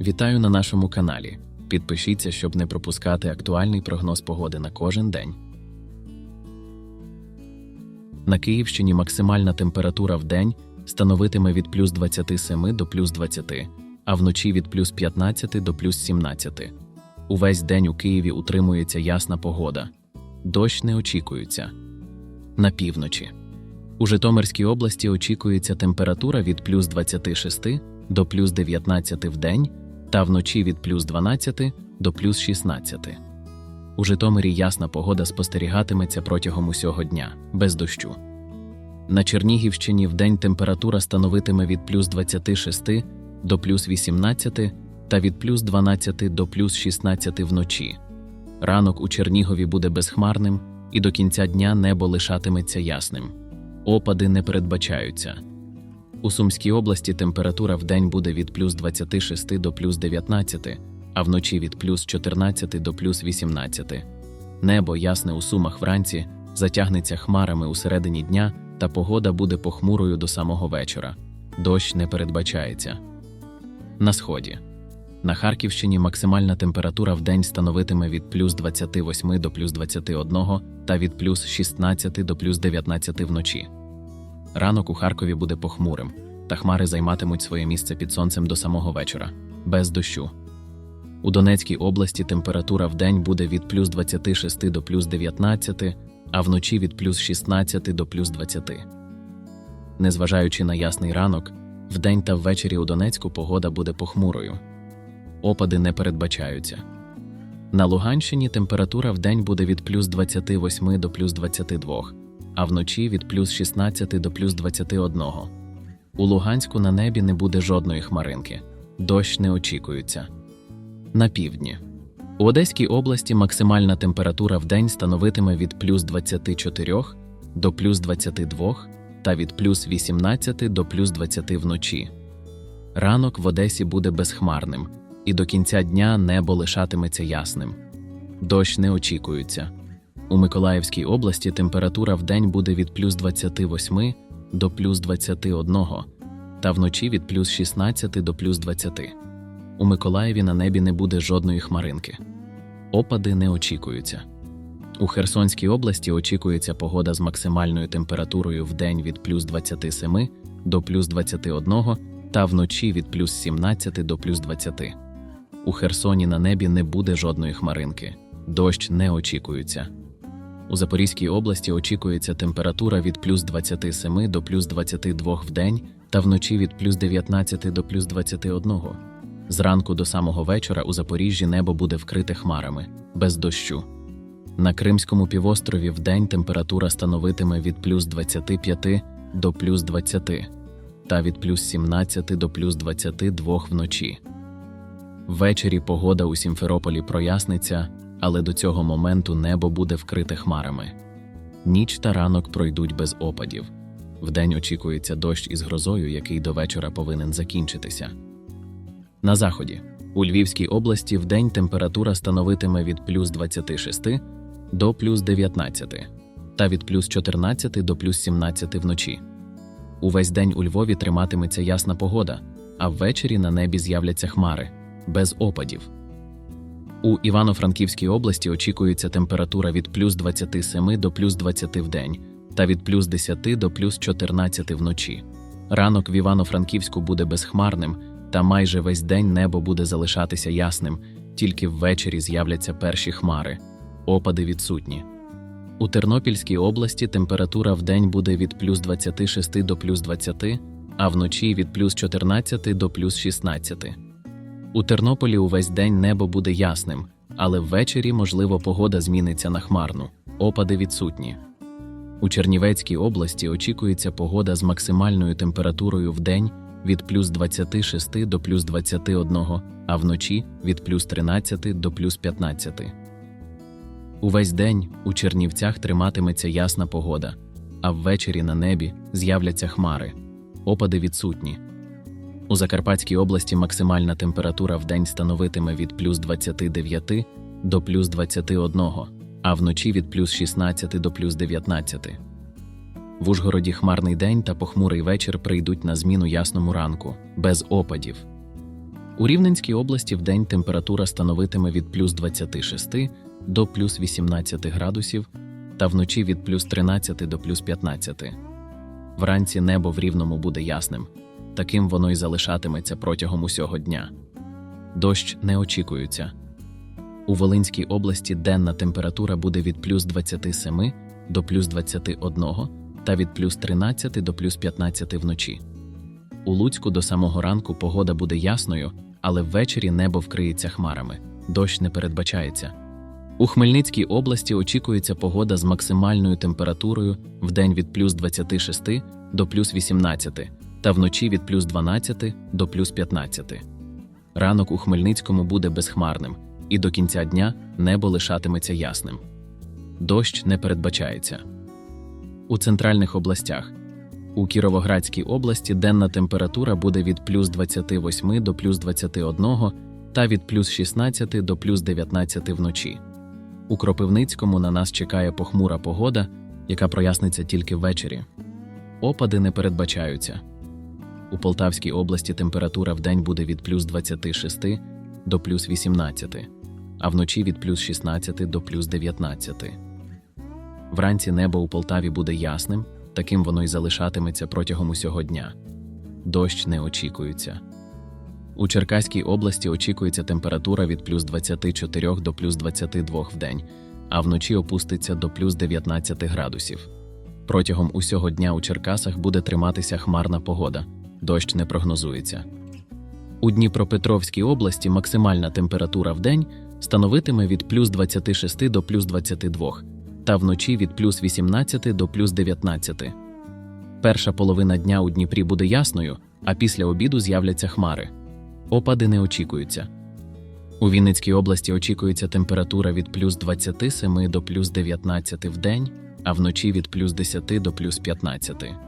Вітаю на нашому каналі. Підпишіться, щоб не пропускати актуальний прогноз погоди на кожен день. На Київщині максимальна температура в день становитиме від плюс 27 до плюс 20, а вночі від плюс 15 до плюс 17. Увесь день у Києві утримується ясна погода. Дощ не очікується. На півночі. У Житомирській області очікується температура від плюс 26 до плюс 19 в день та вночі від плюс 12 до плюс 16. У Житомирі ясна погода спостерігатиметься протягом усього дня, без дощу. На Чернігівщині вдень температура становитиме від плюс 26 до плюс 18 та від плюс 12 до плюс 16 вночі. Ранок у Чернігові буде безхмарним, і до кінця дня небо лишатиметься ясним. Опади не передбачаються. У Сумській області температура в день буде від плюс 26 до плюс 19, а вночі від плюс 14 до плюс 18. Небо ясне у Сумах вранці, затягнеться хмарами у середині дня, та погода буде похмурою до самого вечора. Дощ не передбачається. На сході. На Харківщині максимальна температура в день становитиме від плюс 28 до плюс 21 та від плюс 16 до плюс 19 вночі. Ранок у Харкові буде похмурим, та хмари займатимуть своє місце під сонцем до самого вечора, без дощу. У Донецькій області температура в день буде від плюс 26 до плюс 19, а вночі від плюс 16 до плюс 20. Незважаючи на ясний ранок, вдень та ввечері у Донецьку погода буде похмурою. Опади не передбачаються. На Луганщині температура в день буде від плюс 28 до плюс 22, а вночі від плюс 16 до плюс 21. У Луганську на небі не буде жодної хмаринки, дощ не очікується. На півдні. У Одеській області максимальна температура в день становитиме від плюс 24 до плюс 22 та від плюс 18 до плюс 20 вночі. Ранок в Одесі буде безхмарним, і до кінця дня небо лишатиметься ясним. Дощ не очікується. У Миколаївській області температура в день буде від плюс 28 до плюс 21, та вночі від плюс 16 до плюс 20. У Миколаєві на небі не буде жодної хмаринки. Опади не очікуються. У Херсонській області очікується погода з максимальною температурою в день від плюс 27 до плюс 21 та вночі від плюс 17 до плюс 20. У Херсоні на небі не буде жодної хмаринки. Дощ не очікується. У Запорізькій області очікується температура від плюс 27 до плюс 22 в день та вночі від плюс 19 до плюс 21. Зранку до самого вечора у Запоріжжі небо буде вкрите хмарами, без дощу. На Кримському півострові вдень температура становитиме від плюс 25 до плюс 20 та від плюс 17 до плюс 22 вночі. Ввечері погода у Сімферополі проясниться, але до цього моменту небо буде вкрите хмарами. Ніч та ранок пройдуть без опадів. Вдень очікується дощ із грозою, який до вечора повинен закінчитися. На заході у Львівській області вдень температура становитиме від плюс 26 до плюс 19 та від плюс 14 до плюс 17 вночі. Увесь день у Львові триматиметься ясна погода, а ввечері на небі з'являться хмари без опадів. У Івано-Франківській області очікується температура від плюс 27 до плюс 20 в день та від плюс 10 до плюс 14 вночі. Ранок в Івано-Франківську буде безхмарним, та майже весь день небо буде залишатися ясним, тільки ввечері з'являться перші хмари, опади відсутні. У Тернопільській області температура в день буде від плюс 26 до плюс 20, а вночі від плюс 14 до плюс 16. У Тернополі увесь день небо буде ясним, але ввечері, можливо, погода зміниться на хмарну, опади відсутні. У Чернівецькій області очікується погода з максимальною температурою в день від плюс 26 до плюс 21, а вночі від плюс 13 до плюс 15. Увесь день у Чернівцях триматиметься ясна погода, а ввечері на небі з'являться хмари, опади відсутні. У Закарпатській області максимальна температура в день становитиме від плюс 29 до плюс 21, а вночі від плюс 16 до плюс 19. В Ужгороді хмарний день та похмурий вечір прийдуть на зміну ясному ранку, без опадів. У Рівненській області в день температура становитиме від плюс 26 до плюс 18 градусів та вночі від плюс 13 до плюс 15. Вранці небо в Рівному буде ясним. Таким воно й залишатиметься протягом усього дня. Дощ не очікується. У Волинській області денна температура буде від плюс 27 до плюс 21 та від плюс 13 до плюс 15 вночі. У Луцьку до самого ранку погода буде ясною, але ввечері небо вкриється хмарами. Дощ не передбачається. У Хмельницькій області очікується погода з максимальною температурою в день від плюс 26 до плюс 18 та вночі від плюс 12 до плюс 15. Ранок у Хмельницькому буде безхмарним, і до кінця дня небо лишатиметься ясним. Дощ не передбачається. У центральних областях у Кіровоградській області денна температура буде від плюс 28 до плюс 21 та від плюс 16 до плюс 19 вночі. У Кропивницькому на нас чекає похмура погода, яка проясниться тільки ввечері. Опади не передбачаються. У Полтавській області температура в день буде від плюс 26 до плюс 18, а вночі від плюс 16 до плюс 19. Вранці небо у Полтаві буде ясним, таким воно й залишатиметься протягом усього дня. Дощ не очікується. У Черкаській області очікується температура від плюс 24 до плюс 22 в день, а вночі опуститься до плюс 19 градусів. Протягом усього дня у Черкасах буде триматися хмарна погода, дощ не прогнозується. У Дніпропетровській області максимальна температура в день становитиме від плюс 26 до плюс 22, та вночі від плюс 18 до плюс 19. Перша половина дня у Дніпрі буде ясною, а після обіду з'являться хмари. Опади не очікуються. У Вінницькій області очікується температура від плюс 27 до плюс 19 в день, а вночі від плюс 10 до плюс 15.